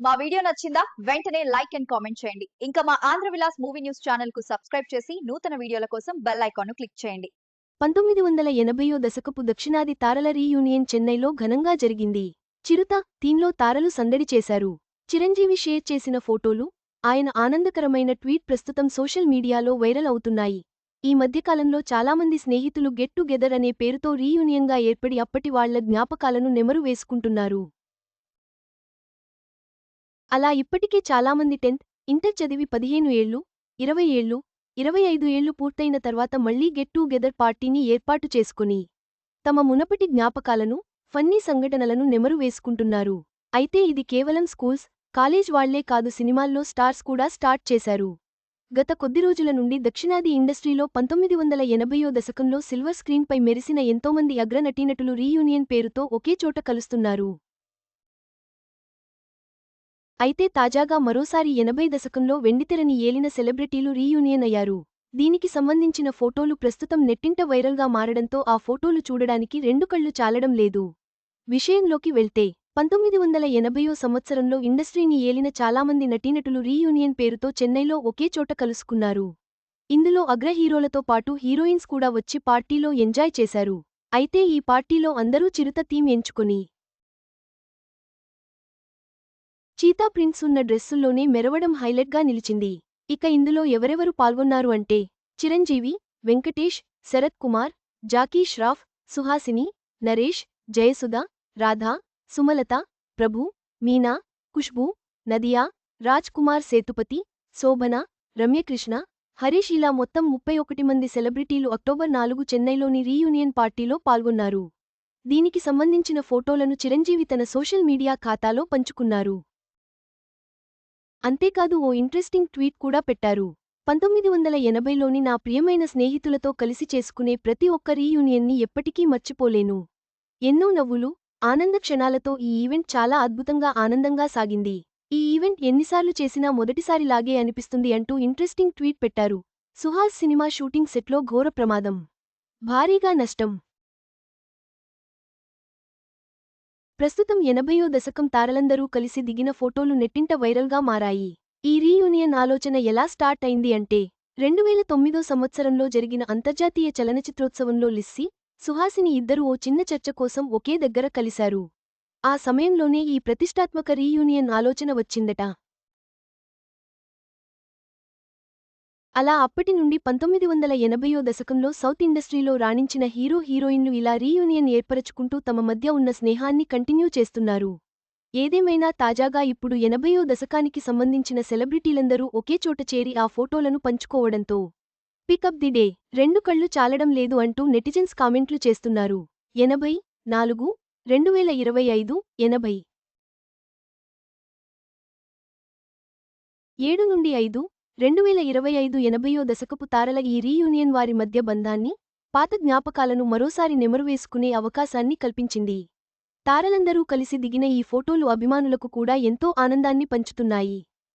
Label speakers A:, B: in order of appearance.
A: మా వీడియో నచ్చిందా వెంటనే లైక్ అండ్ కామెంట్ చేయండి. ఇంకా మా ఆంధ్ర విలాస్ మూవీ న్యూస్ ఛానల్కు సబ్స్క్రైబ్ చేసి నూతన వీడియోల కోసం బెల్ ఐకాన్ను క్లిక్ చేయండి.
B: పంతొమ్మిది వందల ఎనభైయో దశకపు దక్షిణాది తారల రీయూనియన్ చెన్నైలో ఘనంగా జరిగింది. చిరుత దీన్లో తారలు సందడి చేశారు. చిరంజీవి షేర్ చేసిన ఫోటోలు ఆయన ఆనందకరమైన ట్వీట్ ప్రస్తుతం సోషల్ మీడియాలో వైరల్ అవుతున్నాయి. ఈ మధ్యకాలంలో చాలామంది స్నేహితులు గెట్ టుగెదర్ అనే పేరుతో రీయూనియన్గా ఏర్పడి అప్పటి వాళ్ళ జ్ఞాపకాలను నెమరు వేసుకుంటున్నారు. అలా ఇప్పటికే చాలామంది టెన్త్ ఇంటర్ చదివి పదిహేను ఏళ్ళు ఇరవై ఏళ్ళు ఇరవై ఐదు ఏళ్ళు పూర్తయిన తర్వాత మళ్ళీ గెట్ టుగెదర్ పార్టీని ఏర్పాటు చేసుకుని తమ మునపటి జ్ఞాపకాలను ఫన్నీ సంఘటనలను నెమరు వేసుకుంటున్నారు. అయితే ఇది కేవలం స్కూల్స్ కాలేజ్ వాళ్ళే కాదు సినిమాల్లో స్టార్స్ కూడా స్టార్ట్ చేశారు. గత కొద్ది రోజుల నుండి దక్షిణాది ఇండస్ట్రీలో పంతొమ్మిది వందల ఎనభైయో దశకంలో సిల్వర్ స్క్రీన్పై మెరిసిన ఎంతోమంది అగ్ర నటీనటులు రీయూనియన్ పేరుతో ఒకే చోట కలుస్తున్నారు. అయితే తాజాగా మరోసారి ఎనభై దశకంలో వెండితెరని ఏలిన సెలబ్రిటీలు రీయూనియన్ అయ్యారు. దీనికి సంబంధించిన ఫోటోలు ప్రస్తుతం నెట్టింట వైరల్గా మారడంతో ఆ ఫోటోలు చూడడానికి రెండు కళ్ళు చాలడం లేదు. విషయంలోకి వెళ్తే పంతొమ్మిది వందల ఎనభైయో సంవత్సరంలో ఇండస్ట్రీని ఏలిన చాలామంది నటీనటులు రీయూనియన్ పేరుతో చెన్నైలో ఒకే చోట కలుసుకున్నారు. ఇందులో అగ్ర హీరోలతో పాటు హీరోయిన్స్ కూడా వచ్చి పార్టీలో ఎంజాయ్ చేశారు. అయితే ఈ పార్టీలో అందరూ చిరుత థీమ్ ఎంచుకుని చీతా ప్రింట్స్ ఉన్న డ్రెస్సుల్లోనే మెరవడం హైలైట్గా నిలిచింది. ఇక ఇందులో ఎవరెవరు పాల్గొన్నారు అంటే చిరంజీవి వెంకటేష్ శరత్ కుమార్ జాకీ ష్రాఫ్ సుహాసిని నరేష్ జయసుధ రాధా సుమలత ప్రభు మీనా ఖుష్బూ నదియా రాజ్ కుమార్ సేతుపతి శోభన రమ్యకృష్ణ హరీష్ ఇలా మొత్తం ముప్పై ఒకటి మంది సెలబ్రిటీలు అక్టోబర్ నాలుగు చెన్నైలోని రీయూనియన్ పార్టీలో పాల్గొన్నారు. దీనికి సంబంధించిన ఫోటోలను చిరంజీవి తన సోషల్ మీడియా ఖాతాలో పంచుకున్నారు. అంతేకాదు ఓ ఇంట్రెస్టింగ్ ట్వీట్ కూడా పెట్టారు. పంతొమ్మిది వందల ఎనభైలోని నా ప్రియమైన స్నేహితులతో కలిసి చేసుకునే ప్రతి ఒక్క రీయూనియన్ని ఎప్పటికీ మర్చిపోలేను. ఎన్నో నవ్వులు ఆనంద క్షణాలతో ఈ ఈవెంట్ చాలా అద్భుతంగా ఆనందంగా సాగింది. ఈ ఈవెంట్ ఎన్నిసార్లు చేసినా మొదటిసారిలాగే అనిపిస్తుంది అంటూ ఇంట్రెస్టింగ్ ట్వీట్ పెట్టారు. సుహాస్ సినిమా షూటింగ్ సెట్లో ఘోర ప్రమాదం. భారీగా నష్టం. ప్రస్తుతం ఎనభయో దశకం తారలందరూ కలిసి దిగిన ఫోటోలు నెట్టింట వైరల్గా మారాయి. ఈ రీయూనియన్ ఆలోచన ఎలా స్టార్ట్ అయింది అంటే రెండువేల తొమ్మిదో సంవత్సరంలో జరిగిన అంతర్జాతీయ చలనచిత్రోత్సవంలో లిస్సి సుహాసిని ఇద్దరూ ఓ చిన్న చర్చ కోసం ఒకే దగ్గర కలిశారు. ఆ సమయంలోనే ఈ ప్రతిష్టాత్మక రీయూనియన్ ఆలోచన వచ్చిందట. అలా అప్పటి నుండి పంతొమ్మిది వందల ఎనభయో దశకంలో సౌత్ ఇండస్ట్రీలో రాణించిన హీరో హీరోయిన్లు ఇలా రీయూనియన్ ఏర్పరచుకుంటూ తమ మధ్య ఉన్న స్నేహాన్ని కంటిన్యూ చేస్తున్నారు. ఏదేమైనా తాజాగా ఇప్పుడు ఎనభయో దశకానికి సంబంధించిన సెలబ్రిటీలందరూ ఒకే చోట చేరి ఆ ఫోటోలను పంచుకోవడంతో పికప్ ది డే రెండు కళ్ళు చాలడం లేదు అంటూ నెటిజన్స్ కామెంట్లు చేస్తున్నారు. ఎనభై నాలుగు రెండువేల ఇరవై ఐదు ఎనభై ఏడు నుండి ఐదు రెండువేల ఇరవై ఐదు ఎనభయో దశకపు తారల ఈ రీయూనియన్ వారి మధ్య బంధాన్ని పాత జ్ఞాపకాలను మరోసారి నెమరువేసుకునే అవకాశాన్ని కల్పించింది. తారలందరూ కలిసి దిగిన ఈ ఫోటోలు అభిమానులకు కూడా ఎంతో ఆనందాన్ని పంచుతున్నాయి.